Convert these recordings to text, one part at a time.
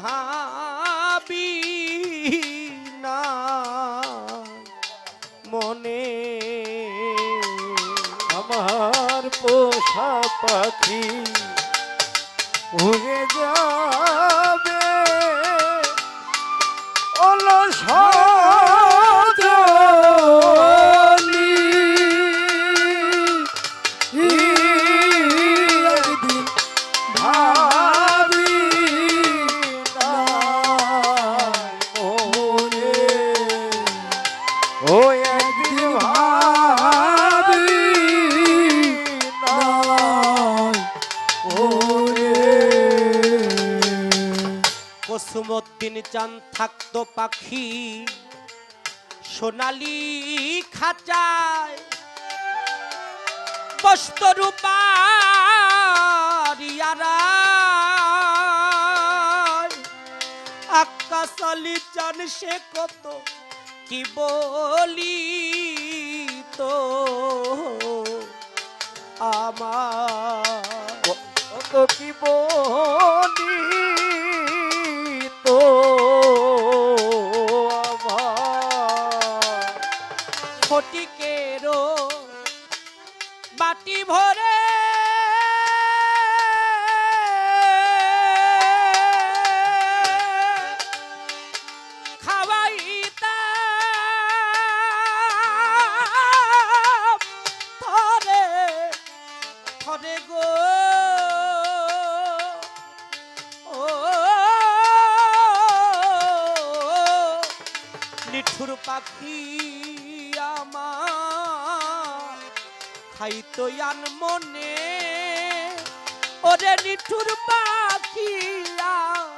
ভাবি না। মনে আমার পোষা পাখি উড়ে যাবে। ওলো কুসুমদ্দিন চান থাকতো পাখি। সোনালি খাঁচায় বস্তরূপারিয়ারা আকাশ আলী চান সে কত, কি বলি তো আমার কত কি বলি থরে গো। ও, নিঠুর পাখি আমার, খাইতো আন মনে। ওরে নিঠুর পাখি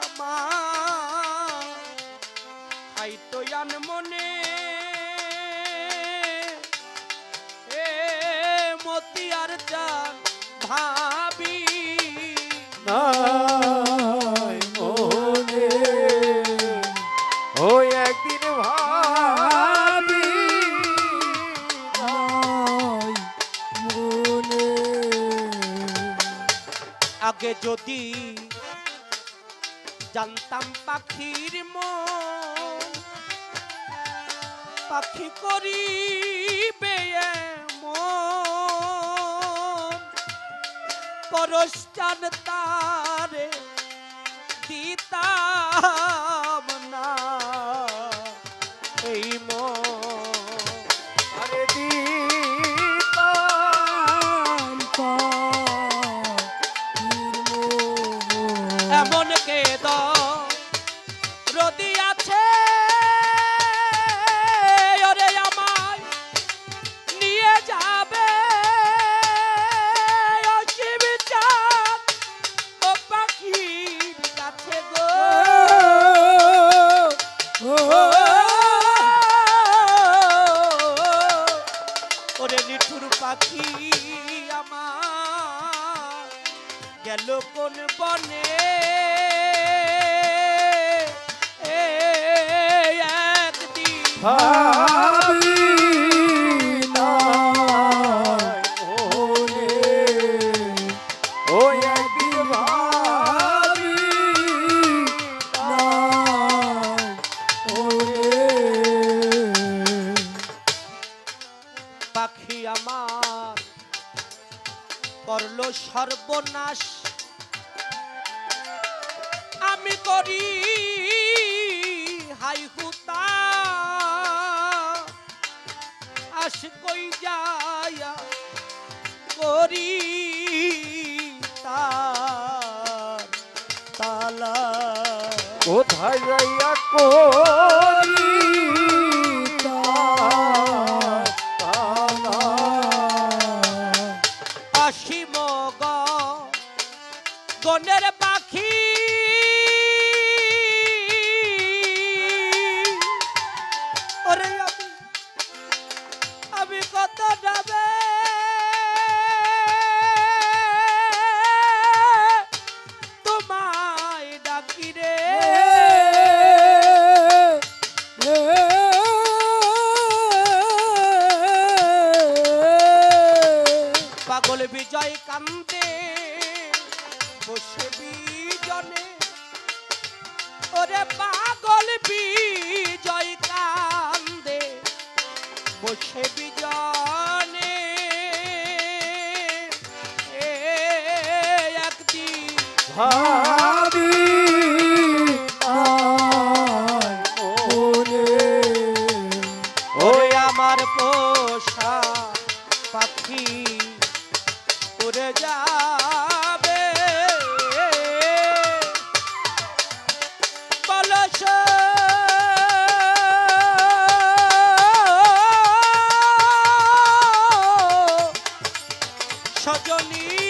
আমার, খাইতো আন মনে। এ মতিয়ার চান ভাবি। নাই মনে। ও একদিন ভাবি। নাই মনে। আগে যদি জানতাম পাখির মন পাখি করিবে পরস্টান তারে দিতাম না। এই আরে দিতাম এমন রদি ওরে নিঠুর পাখি আমার গেল কোন বনে? একদিন সর্বনাশ আমি করি হাই হুতা। আস কই যায়া করি তালা। কোথায় যাইয়া করি গনের পাখি। ওরে আমি আমি কত ডাবে। তোমায় বিজয় কান্দে। বসে বিজনে। ওরে পাগল বিজয় কান্দে। বসে বিজনে। একদিন ভাই 小脚泥。